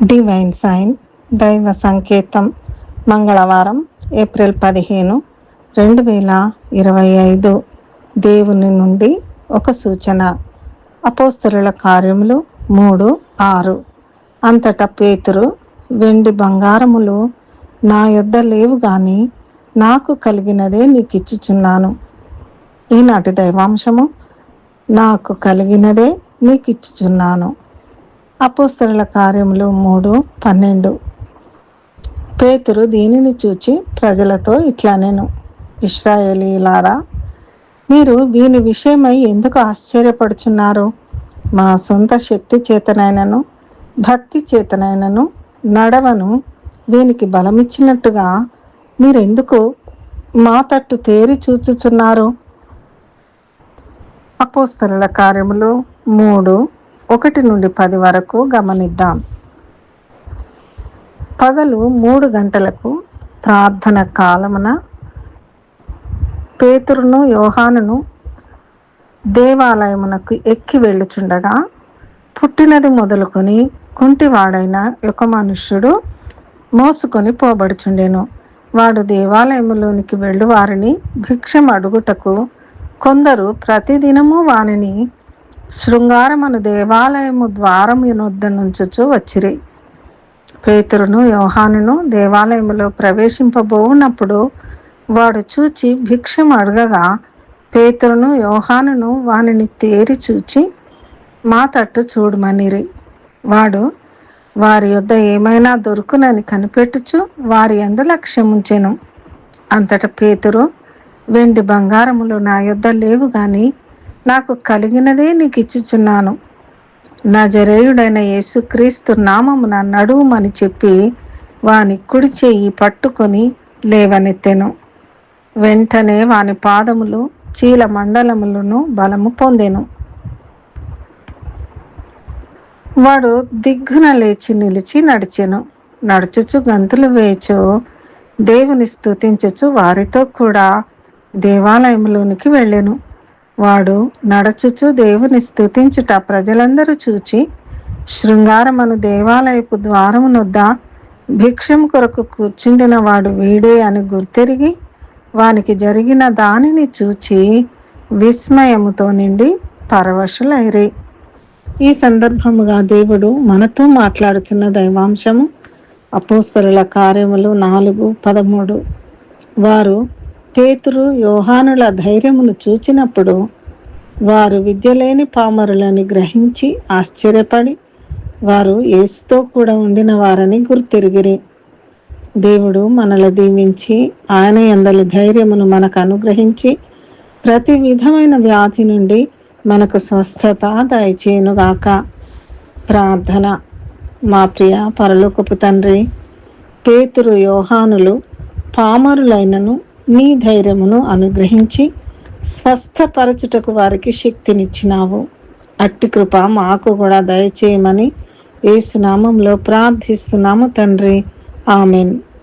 Divine sign దైవ సంకేతం మంగళవారం ఏప్రిల్ పదిహేను రెండు వేల ఇరవై ఐదు. దేవుని నుండి ఒక సూచన. అపోస్తరుల కార్యములు మూడు ఆరు. అంతటా పేతురు వెండి బంగారములు నా యొద్ద లేవు గాని నాకు కలిగినదే నీకు ఇచ్చుచున్నాను ఈనాటి దైవాంశము నాకు కలిగినదే నీకు ఇచ్చుచున్నాను అపోస్తరుల కార్యములు మూడు పన్నెండు. పేతురు దీనిని చూచి ప్రజలతో ఇట్లా నేను ఇస్రాయేలీలారా మీరు వీని విషయమై ఎందుకు ఆశ్చర్యపడుచున్నారు? మా సొంత శక్తి చేతనైనను భక్తి చేతనైనను నడవను వీనికి బలమిచ్చినట్టుగా మీరెందుకు మా తట్టు తేరి చూచుచున్నారు? అపోస్తరుల కార్యములు మూడు ఒకటి నుండి పది వరకు గమనిద్దాం. పగలు మూడు గంటలకు ప్రార్థన కాలమున పేతురును యోహానును దేవాలయమునకు ఎక్కి వెళ్ళుచుండగా పుట్టినది మొదలుకొని కుంటివాడైన ఒక మనుష్యుడు మోసుకొని పోబడుచుండెను. వాడు దేవాలయములోనికి వెళ్ళు వారిని భిక్షం అడుగుటకు కొందరు ప్రతిదినము వానిని శృంగారమును దేవాలయము ద్వారమునొద్ద నుంచుచు వచ్చిరి. పేతురును యోహానును దేవాలయములో ప్రవేశింపబోనప్పుడు వాడు చూచి భిక్షం అడగగా పేతురును యోహానును వానిని తేరి చూచి మా తట్టు చూడమనిరి. వాడు వారి యొద్ద ఏమైనా దొరుకునని కనిపెట్టుచు వారి ఎందు లక్ష్యముంచెను. అంతట పేతురు వెండి బంగారములు నా యొద్ద లేవు కానీ నాకు కలిగినదే నీకు ఇచ్చుచున్నాను నజరేయుడైన యేసుక్రీస్తు నామమున నడువుమని చెప్పి వాని కుడి చెయ్యి పట్టుకొని లేవనెత్తెను. వెంటనే వాని పాదములు చీల మండలములను బలము పొందెను. వాడు దిగ్గున లేచి నిలిచి నడిచెను. నడుచుచు గంతులు వేచు దేవుని స్తుతించుచు వారితో కూడా దేవాలయంలోనికి వెళ్ళెను. వాడు నడచుచు దేవుని స్తుతించుట ప్రజలందరూ చూచి శృంగారమను దేవాలయపు ద్వారమునొద్ద భిక్షం కొరకు కూర్చుండిన వాడు వీడే అని గుర్తెరిగి వానికి జరిగిన దానిని చూచి విస్మయముతో నిండి పరవశులైరి. ఈ సందర్భముగా దేవుడు మనతో మాట్లాడుచున్న దైవాంశము అపోస్తరుల కార్యములు నాలుగు పదమూడు. వారు పేతురు యోహానుల ధైర్యమును చూచినప్పుడు వారు విద్యలేని పామరులని గ్రహించి ఆశ్చర్యపడి వారు యేసుతో కూడా ఉండిన వారని గుర్తిరిగిరి. దేవుడు మనల దీవించి ఆయన ఎందలి ధైర్యమును మనకు అనుగ్రహించి ప్రతి విధమైన వ్యాధి నుండి మనకు స్వస్థత దయచేయునుగాక ప్రార్థన. మా ప్రియ పరలోకపు తండ్రి పేతురు యోహానులు పామరులైనను నీ ధైర్యమును అనుగ్రహించి స్వస్థపరచుటకు వారికి శక్తినిచ్చినావు. అట్టి కృప మాకు కూడా దయచేయమని ఏసునామంలో ప్రార్థిస్తున్నాము తండ్రి. ఆమెన్.